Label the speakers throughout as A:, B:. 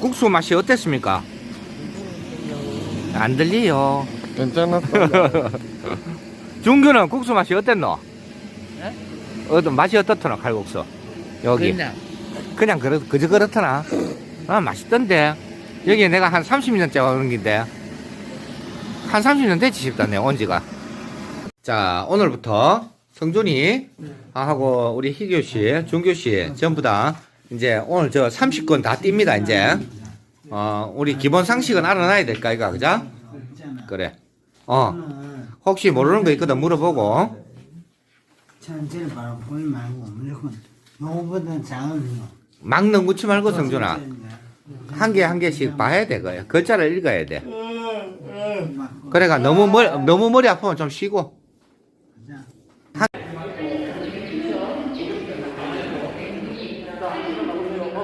A: 국수 맛이 어땠습니까? 안 들리요.
B: 괜찮았어.
A: 중규는 국수 맛이 어땠노?
C: 네?
A: 어떤 맛이 어떻더나 칼국수? 여기
C: 그냥
A: 그냥 그렇 그저 그렇더나. 아 맛있던데. 여기 내가 한 30년째 오는 긴데 한 30년 됐지 싶다네 온 지가. 자 오늘부터 성준이 하고 우리 희교 씨, 준규 씨 전부 다 이제 오늘 저 30건 다 띱니다 이제. 어 우리 기본 상식은 알아놔야 될까 이거 그죠? 그래. 어 혹시 모르는 거 있거든 물어보고.
D: 바로 보지 말고 무조건 요거보다 작은 거.
A: 막 넘구치 말고 성준아 한 개 한 개씩 봐야 돼 거야 글자를 읽어야 돼 그래가 너무 머리 너무 머리 아프면 좀 쉬고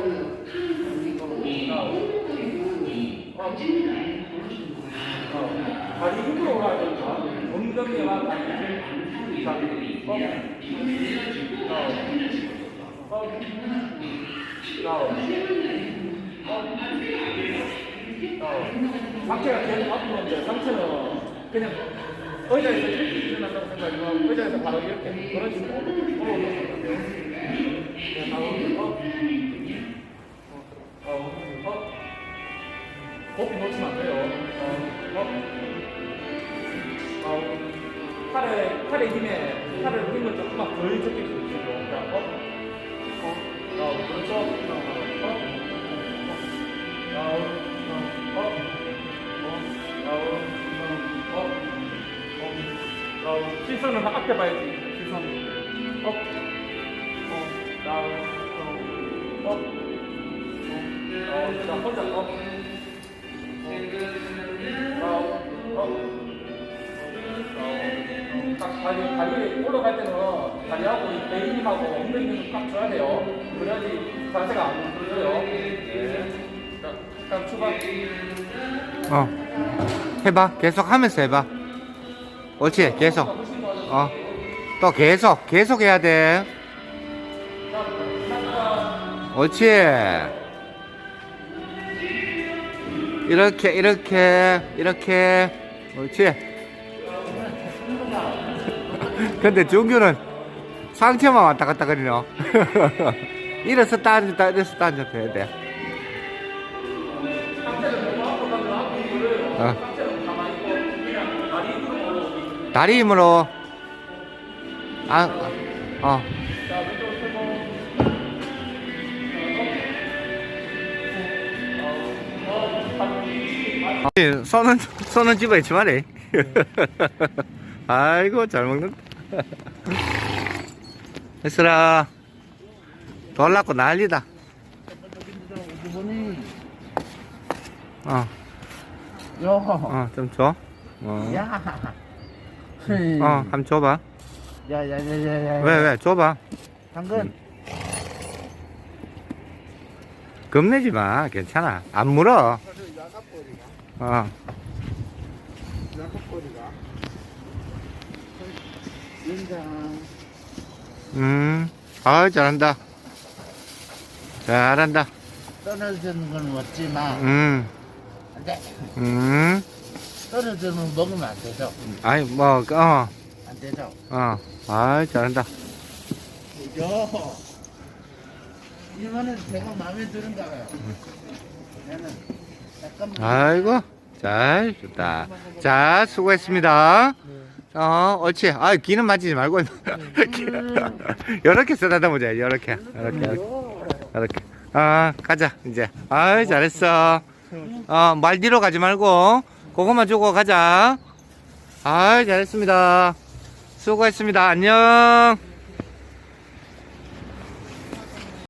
A: 거는 하는 이거는 힘들도 있고 언제는 나를 보여주는 거야.
E: 다리 힘으로 올라가니까 엉덩이와 다리를 반사로 이상들이 있냐? 이거 내려주고 내려주고 어, 상체가 계속 아프면 이제 상체는 그냥 의자에서 일어난다고 생각하지만 의자에서 바로 이렇게 그런 식으로 올라오는 거예요. 호흡 놓치면 안 돼요. 어, 어. 어, 팔에, 팔의 힘에, 팔의 힘을 조금만 덜 적게 주시고, 자, 어, 어, 어, 그렇죠. 어, 어, 어, 어, 어, 어, 어, 어, 어, 어, 시선은 앞에 봐야지. 시선. 어, 어, 다운, 어, 어, 어, 어, 자, 혼자, 어. 다리, 다리 올라갈 때는 다리하고 이배 힘하고 엉덩이 딱 줘야 돼요. 그래야지 자세가 안 풀려요. 네. 자, 일단 출발.
A: 어 해봐 계속 하면서 해봐 옳지 계속 어 또 계속 계속 해야 돼 옳지 이렇게 이렇게 이렇게. 옳지. 근데 준규는 상체만 왔다 갔다 거리노? 일어섰다 앉았다 일어섰다 앉았다 해야 돼. 어. 다리 힘으로. 아, 어. 손은 손은 집어 있지 말해. 아이고 잘 먹는다. 했으라 돌라고 난리다. 어,
C: 요.
A: 어, 좀 줘. 어,
C: 야.
A: 어, 한번 줘봐.
C: 야 야 야 야 야.
A: 왜, 왜, 줘봐.
C: 당근.
A: 겁내지 마. 괜찮아. 안 물어. 어.
C: 인장.
A: 음. 아, 잘한다. 잘한다.
C: 떨어지는 건 먹지만
A: 음.
C: 안 돼.
A: 음.
C: 떨어지면 먹으면 안 되죠.
A: 아이, 뭐, 어.
C: 안 되죠.
A: 어. 아, 잘한다.
C: 그죠? 이거는 제가 마음에 드는가 봐요. 나는 잠깐만.
A: 아이고. 잘, 좋다. 자, 수고했습니다. 어, 옳지. 아, 귀는 만지지 말고. 이렇게 쓰다듬보자 이렇게. 이렇게. 이렇게. 아, 가자, 이제. 아이, 잘했어. 어, 말 뒤로 가지 말고, 그것만 주고 가자. 아이, 잘했습니다. 수고했습니다. 안녕.